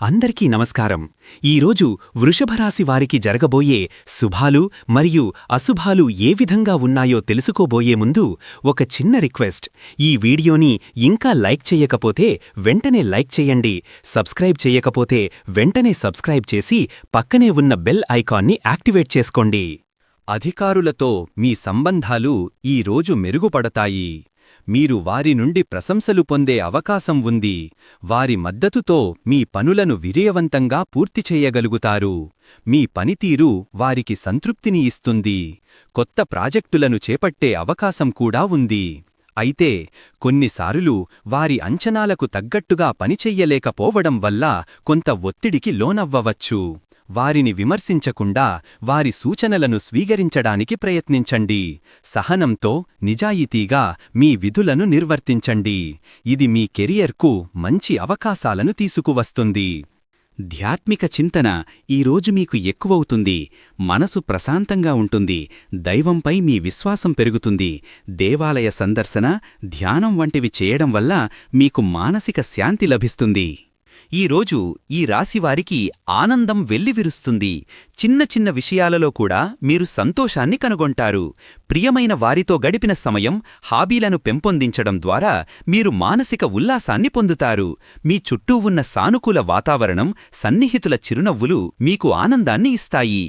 అందరికీ నమస్కారం. ఈరోజు వృషభరాశి వారికి జరగబోయే శుభాలు మరియు అశుభాలు ఏ విధంగా ఉన్నాయో తెలుసుకోబోయే ముందు ఒక చిన్న రిక్వెస్ట్. ఈ వీడియోని ఇంకా లైక్ చెయ్యకపోతే వెంటనే లైక్ చెయ్యండి సబ్స్క్రైబ్ చెయ్యకపోతే వెంటనే సబ్స్క్రైబ్ చేసి పక్కనే ఉన్న బెల్ ఐకాన్ని యాక్టివేట్ చేసుకోండి. అధికారులతో మీ సంబంధాలు ఈ రోజు మెరుగుపడతాయి. మీరు వారి నుండి ప్రశంసలు పొందే అవకాశం ఉంది. వారి మద్దతుతో మీ పనులను విజయవంతంగా పూర్తి చేయగలుగుతారు. మీ పనితీరు వారికి సంతృప్తిని ఇస్తుంది. కొత్త ప్రాజెక్టులను చేపట్టే అవకాశం కూడా ఉంది. అయితే కొన్నిసార్లు వారి అంచనాలకు తగ్గట్టుగా పనిచెయ్యలేకపోవడం వల్ల కొంత ఒత్తిడికి లోనవ్వవచ్చు. వారిని విమర్శించకుండా వారి సూచనలను స్వీకరించడానికి ప్రయత్నించండి. సహనంతో నిజాయితీగా మీ విధులను నిర్వర్తించండి. ఇది మీ కెరియర్కు మంచి అవకాశాలను తీసుకువస్తుంది. ధ్యాత్మిక చింతన ఈరోజు మీకు ఎక్కువవుతుంది. మనసు ప్రశాంతంగా ఉంటుంది. దైవంపై మీ విశ్వాసం పెరుగుతుంది. దేవాలయ సందర్శన ధ్యానం వంటివి చేయడం వల్ల మీకు మానసిక శాంతి లభిస్తుంది. ఈరోజు ఈ రాశివారికి ఆనందం వెల్లివిరుస్తుంది. చిన్న చిన్న విషయాలలో కూడా మీరు సంతోషాన్ని కనుగొంటారు. ప్రియమైన వారితో గడిపిన సమయం హాబీలను పెంపొందించడం ద్వారా మీరు మానసిక ఉల్లాసాన్ని పొందుతారు. మీ చుట్టూ ఉన్న సానుకూల వాతావరణం సన్నిహితుల చిరునవ్వులు మీకు ఆనందాన్ని ఇస్తాయి.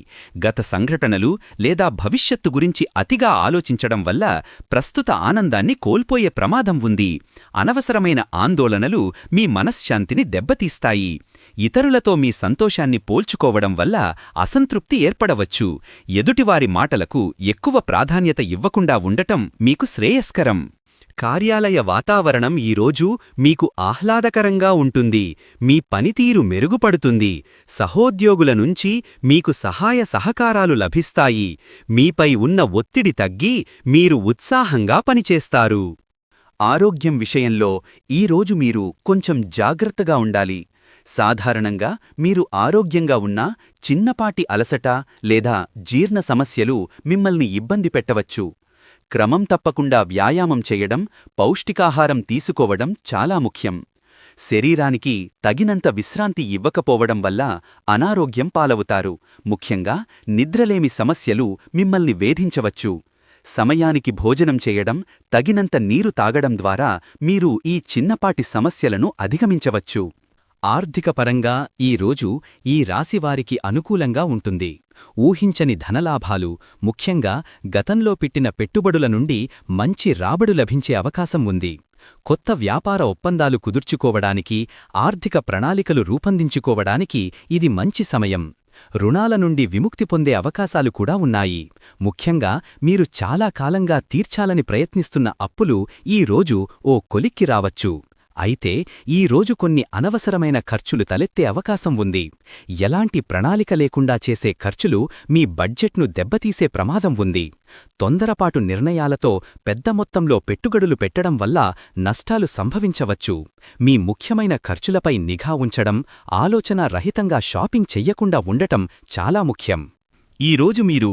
గత సంఘటనలు లేదా భవిష్యత్తు గురించి అతిగా ఆలోచించడం వల్ల ప్రస్తుత ఆనందాన్ని కోల్పోయే ప్రమాదం ఉంది. అనవసరమైన ఆందోళనలు మీ మనశ్శాంతిని దెబ్బతీస్తాయి. ఇతరులతో మీ సంతోషాన్ని పోల్చుకోవడం వల్ల అసంతృప్తి ఏర్పడవచ్చు. ఎదుటివారి మాటలకు ఎక్కువ ప్రాధాన్యత ఇవ్వకుండా ఉండటం మీకు శ్రేయస్కరం. కార్యాలయ వాతావరణం ఈరోజు మీకు ఆహ్లాదకరంగా ఉంటుంది. మీ పనితీరు మెరుగుపడుతుంది. సహోద్యోగుల నుంచి మీకు సహాయ సహకారాలు లభిస్తాయి. మీపై ఉన్న ఒత్తిడి తగ్గి మీరు ఉత్సాహంగా పనిచేస్తారు. ఆరోగ్యం విషయంలో ఈరోజు మీరు కొంచెం జాగ్రత్తగా ఉండాలి. సాధారణంగా మీరు ఆరోగ్యంగా ఉన్నా చిన్నపాటి అలసట లేదా జీర్ణ సమస్యలు మిమ్మల్ని ఇబ్బంది పెట్టవచ్చు. క్రమం తప్పకుండా వ్యాయామం చేయడం పౌష్టికాహారం తీసుకోవడం చాలా ముఖ్యం. శరీరానికి తగినంత విశ్రాంతి ఇవ్వకపోవడం వల్ల అనారోగ్యం పాలవుతారు. ముఖ్యంగా నిద్రలేమి సమస్యలు మిమ్మల్ని వేధించవచ్చు. సమయానికి భోజనం చేయడం తగినంత నీరు తాగడం ద్వారా మీరు ఈ చిన్నపాటి సమస్యలను అధిగమించవచ్చు. ఆర్థికపరంగా ఈ రోజు ఈ రాశివారికి అనుకూలంగా ఉంటుంది. ఊహించని ధనలాభాలు ముఖ్యంగా గతంలో పెట్టిన పెట్టుబడుల నుండి మంచి రాబడు లభించే అవకాశం ఉంది. కొత్త వ్యాపార ఒప్పందాలు కుదుర్చుకోవడానికి ఆర్థిక ప్రణాళికలు రూపొందించుకోవడానికి ఇది మంచి సమయం. రుణాల నుండి విముక్తి పొందే అవకాశాలు కూడా ఉన్నాయి. ముఖ్యంగా మీరు చాలా కాలంగా తీర్చాలని ప్రయత్నిస్తున్న అప్పులు ఈ రోజు ఓ కొలిక్కి రావచ్చు. అయితే ఈ రోజు కొన్ని అనవసరమైన ఖర్చులు తలెత్తే అవకాశం ఉంది. ఎలాంటి ప్రణాళిక లేకుండా చేసే ఖర్చులు మీ బడ్జెట్ను దెబ్బతీసే ప్రమాదం ఉంది. తొందరపాటు నిర్ణయాలతో పెద్ద మొత్తంలో పెట్టుగడులు పెట్టడం వల్ల నష్టాలు సంభవించవచ్చు. మీ ముఖ్యమైన ఖర్చులపై నిఘా ఉంచడం ఆలోచన రహితంగా షాపింగ్ చెయ్యకుండా ఉండటం చాలా ముఖ్యం. ఈరోజు మీరు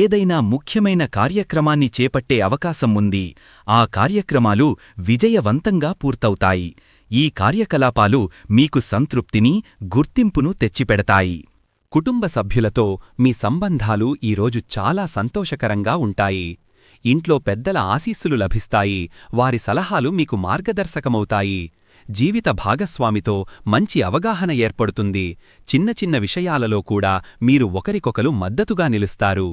ఏదైనా ముఖ్యమైన కార్యక్రమాన్ని చేపట్టే అవకాశం ఉంది. ఆ కార్యక్రమాలు విజయవంతంగా పూర్తవుతాయి. ఈ కార్యకలాపాలు మీకు సంతృప్తిని గుర్తింపును తెచ్చిపెడతాయి. కుటుంబ సభ్యులతో మీ సంబంధాలు ఈరోజు చాలా సంతోషకరంగా ఉంటాయి. ఇంట్లో పెద్దల ఆశీస్సులు లభిస్తాయి. వారి సలహాలు మీకు మార్గదర్శకమవుతాయి. జీవిత భాగస్వామితో మంచి అవగాహన ఏర్పడుతుంది. చిన్న చిన్న విషయాలలో కూడా మీరు ఒకరికొకరు మద్దతుగా నిలుస్తారు.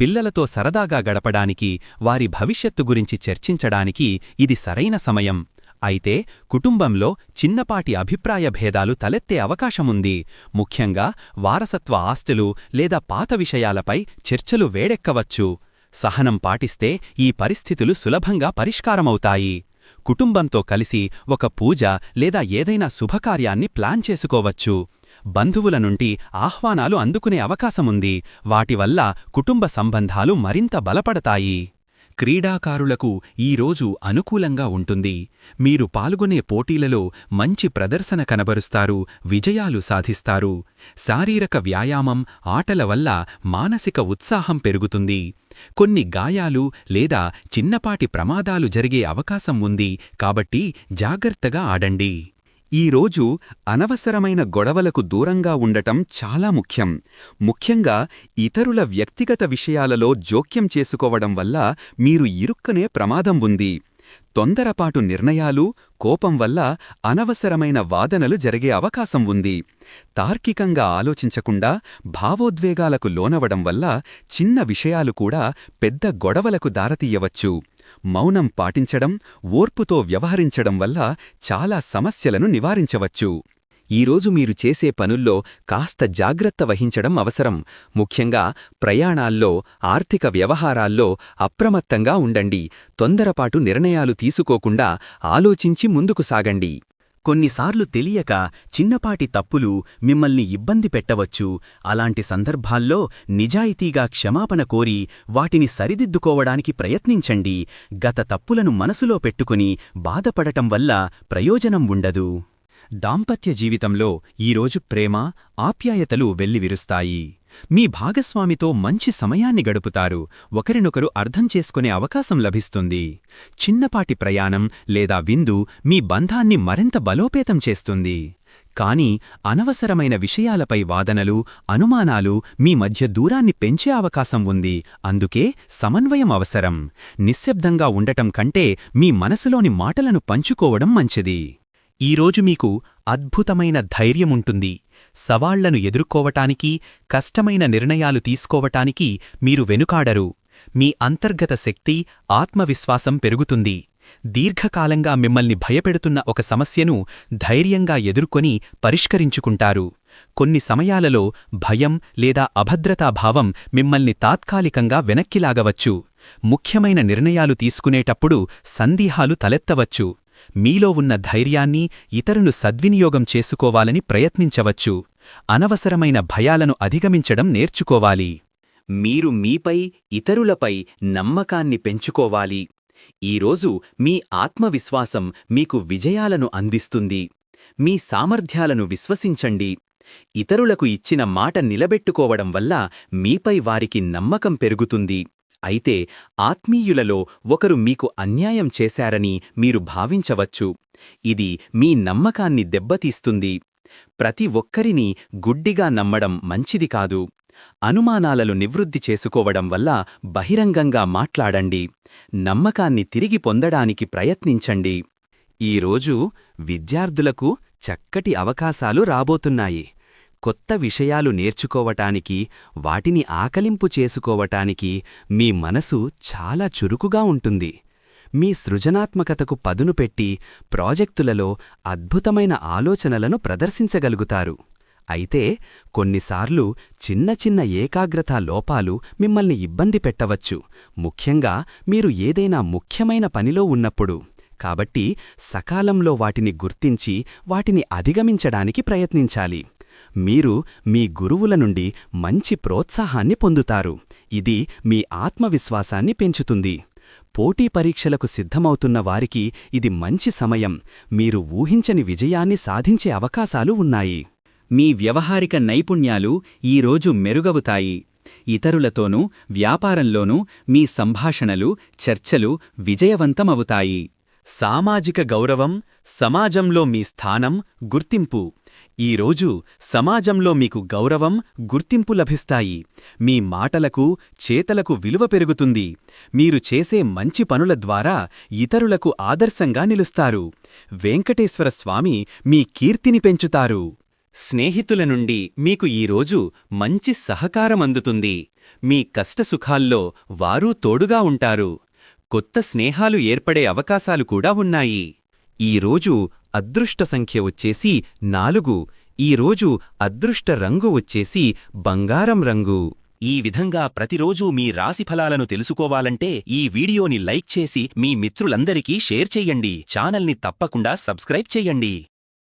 పిల్లలతో సరదాగా గడపడానికి వారి భవిష్యత్తు గురించి చర్చించడానికి ఇది సరైన సమయం. అయితే కుటుంబంలో చిన్నపాటి అభిప్రాయ భేదాలు తలెత్తే అవకాశముంది. ముఖ్యంగా వారసత్వ ఆస్తులు లేదా పాత విషయాలపై చర్చలు వేడెక్కవచ్చు. సహనం పాటిస్తే ఈ పరిస్థితులు సులభంగా పరిష్కారమవుతాయి. కుటుంబంతో కలిసి ఒక పూజ లేదా ఏదైనా శుభకార్యాన్ని ప్లాన్ చేసుకోవచ్చు. బంధువుల నుండి ఆహ్వానాలు అందుకునే అవకాశముంది. వాటివల్ల కుటుంబ సంబంధాలు మరింత బలపడతాయి. క్రీడాకారులకు ఈరోజు అనుకూలంగా ఉంటుంది. మీరు పాల్గొనే పోటీలలో మంచి ప్రదర్శన కనబరుస్తారు విజయాలు సాధిస్తారు. శారీరక వ్యాయామం ఆటల వల్ల మానసిక ఉత్సాహం పెరుగుతుంది. కొన్ని గాయాలు లేదా చిన్నపాటి ప్రమాదాలు జరిగే అవకాశం ఉంది కాబట్టి జాగ్రత్తగా ఆడండి. ఈరోజు అనవసరమైన గొడవలకు దూరంగా ఉండటం చాలా ముఖ్యం. ముఖ్యంగా ఇతరుల వ్యక్తిగత విషయాలలో జోక్యం చేసుకోవడం వల్ల మీరు ఇరుక్కనే ప్రమాదం ఉంది. తొందరపాటు నిర్ణయాలు కోపం వల్ల అనవసరమైన వాదనలు జరిగే అవకాశం ఉంది. తార్కికంగా ఆలోచించకుండా భావోద్వేగాలకు లోనవడం వల్ల చిన్న విషయాలు కూడా పెద్ద గొడవలకు దారతీయవచ్చు. మౌనం పాటించడం ఓర్పుతో వ్యవహరించడం వల్ల చాలా సమస్యలను నివారించవచ్చు. ఈరోజు మీరు చేసే పనుల్లో కాస్త జాగ్రత్త వహించడం అవసరం. ముఖ్యంగా ప్రయాణాల్లో ఆర్థిక వ్యవహారాల్లో అప్రమత్తంగా ఉండండి. తొందరపాటు నిర్ణయాలు తీసుకోకుండా ఆలోచించి ముందుకు సాగండి. కొన్నిసార్లు తెలియక చిన్నపాటి తప్పులు మిమ్మల్ని ఇబ్బంది పెట్టవచ్చు. అలాంటి సందర్భాల్లో నిజాయితీగా క్షమాపణ కోరి వాటిని సరిదిద్దుకోవడానికి ప్రయత్నించండి. గత తప్పులను మనసులో పెట్టుకుని బాధపడటం వల్ల ప్రయోజనం ఉండదు. దాంపత్య జీవితంలో ఈరోజు ప్రేమ ఆప్యాయతలు వెల్లివిరుస్తాయి. మీ భాగస్వామితో మంచి సమయాన్ని గడుపుతారు. ఒకరినొకరు అర్థం చేసుకునే అవకాశం లభిస్తుంది. చిన్నపాటి ప్రయాణం లేదా విందు మీ బంధాన్ని మరింత బలోపేతం చేస్తుంది. కాని అనవసరమైన విషయాలపై వాదనలు అనుమానాలు మీ మధ్య దూరాన్ని పెంచే అవకాశం ఉంది. అందుకే సమన్వయం అవసరం. నిశ్శబ్దంగా ఉండటం కంటే మీ మనసులోని మాటలను పంచుకోవడం మంచిది. ఈరోజు మీకు అద్భుతమైన ధైర్యముంటుంది. సవాళ్ళను ఎదుర్కోవటానికి కష్టమైన నిర్ణయాలు తీసుకోవటానికి మీరు వెనుకాడరు. మీ అంతర్గత శక్తి ఆత్మవిశ్వాసం పెరుగుతుంది. దీర్ఘకాలంగా మిమ్మల్ని భయపెడుతున్న ఒక సమస్యను ధైర్యంగా ఎదుర్కొని పరిష్కరించుకుంటారు. కొన్ని సమయాలలో భయం లేదా అభద్రతాభావం మిమ్మల్ని తాత్కాలికంగా వెనక్కిలాగవచ్చు ముఖ్యమైన నిర్ణయాలు తీసుకునేటప్పుడు సందేహాలు తలెత్తవచ్చు. మీలో ఉన్న ధైర్యాన్ని ఇతరులు సద్వినియోగం చేసుకోవాలని ప్రయత్నించవచ్చు. అనవసరమైన భయాలను అధిగమించడం నేర్చుకోవాలి. మీరు మీపై ఇతరులపై నమ్మకాన్ని పెంచుకోవాలి. ఈరోజు మీ ఆత్మవిశ్వాసం మీకు విజయాలను అందిస్తుంది. మీ సామర్థ్యాలను విశ్వసించండి. ఇతరులకు ఇచ్చిన మాట నిలబెట్టుకోవడం వల్ల మీపై వారికి నమ్మకం పెరుగుతుంది. అయితే ఆత్మీయులలో ఒకరు మీకు అన్యాయం చేశారని మీరు భావించవచ్చు. ఇది మీ నమ్మకాన్ని దెబ్బతీస్తుంది. ప్రతి ఒక్కరినీ గుడ్డిగా నమ్మడం మంచిది కాదు. అనుమానాలను నివృద్ధి చేసుకోవడం వల్ల బహిరంగంగా మాట్లాడండి. నమ్మకాన్ని తిరిగి పొందడానికి ప్రయత్నించండి. ఈరోజు విద్యార్థులకు చక్కటి అవకాశాలు రాబోతున్నాయి. కొత్త విషయాలు నేర్చుకోవటానికి వాటిని ఆకలింపు చేసుకోవటానికి మీ మనసు చాలా చురుకుగా ఉంటుంది. మీ సృజనాత్మకతకు పదును పెట్టి ప్రాజెక్టులలో అద్భుతమైన ఆలోచనలను ప్రదర్శించగలుగుతారు. అయితే కొన్నిసార్లు చిన్న చిన్న ఏకాగ్రతా లోపాలు మిమ్మల్ని ఇబ్బంది పెట్టవచ్చు. ముఖ్యంగా మీరు ఏదైనా ముఖ్యమైన పనిలో ఉన్నప్పుడు. కాబట్టి సకాలంలో వాటిని గుర్తించి వాటిని అధిగమించడానికి ప్రయత్నించాలి. మీరు మీ గురువుల నుండి మంచి ప్రోత్సాహాన్ని పొందుతారు. ఇది మీ ఆత్మవిశ్వాసాన్ని పెంచుతుంది. పోటీ పరీక్షలకు సిద్ధమవుతున్న వారికి ఇది మంచి సమయం. మీరు ఊహించని విజయాన్ని సాధించే అవకాశాలు ఉన్నాయి. మీ వ్యవహారిక నైపుణ్యాలు ఈరోజు మెరుగవుతాయి. ఇతరులతోనూ వ్యాపారంలోనూ మీ సంభాషణలు చర్చలు విజయవంతమవుతాయి. సామాజిక గౌరవం సమాజంలో మీ స్థానం గుర్తింపు. ఈరోజు సమాజంలో మీకు గౌరవం గుర్తింపు లభిస్తాయి. మీ మాటలకు చేతలకు విలువ పెరుగుతుంది. మీరు చేసే మంచి పనుల ద్వారా ఇతరులకు ఆదర్శంగా నిలుస్తారు. వెంకటేశ్వర స్వామి మీ కీర్తిని పెంచుతారు. స్నేహితుల నుండి మీకు ఈరోజు మంచి సహకారం అందుతుంది. మీ కష్టసుఖాల్లో వారూ తోడుగా ఉంటారు. కొత్త స్నేహాలు ఏర్పడే అవకాశాలు కూడా ఉన్నాయి. ఈరోజు అదృష్ట సంఖ్య వచ్చేసి నాలుగు. ఈరోజు అదృష్ట రంగు వచ్చేసి బంగారం రంగు. ఈ విధంగా ప్రతిరోజూ మీ రాశిఫలాలను తెలుసుకోవాలంటే ఈ వీడియోని లైక్ చేసి మీ మిత్రులందరికీ షేర్ చెయ్యండి ఛానల్ని తప్పకుండా సబ్స్క్రైబ్ చెయ్యండి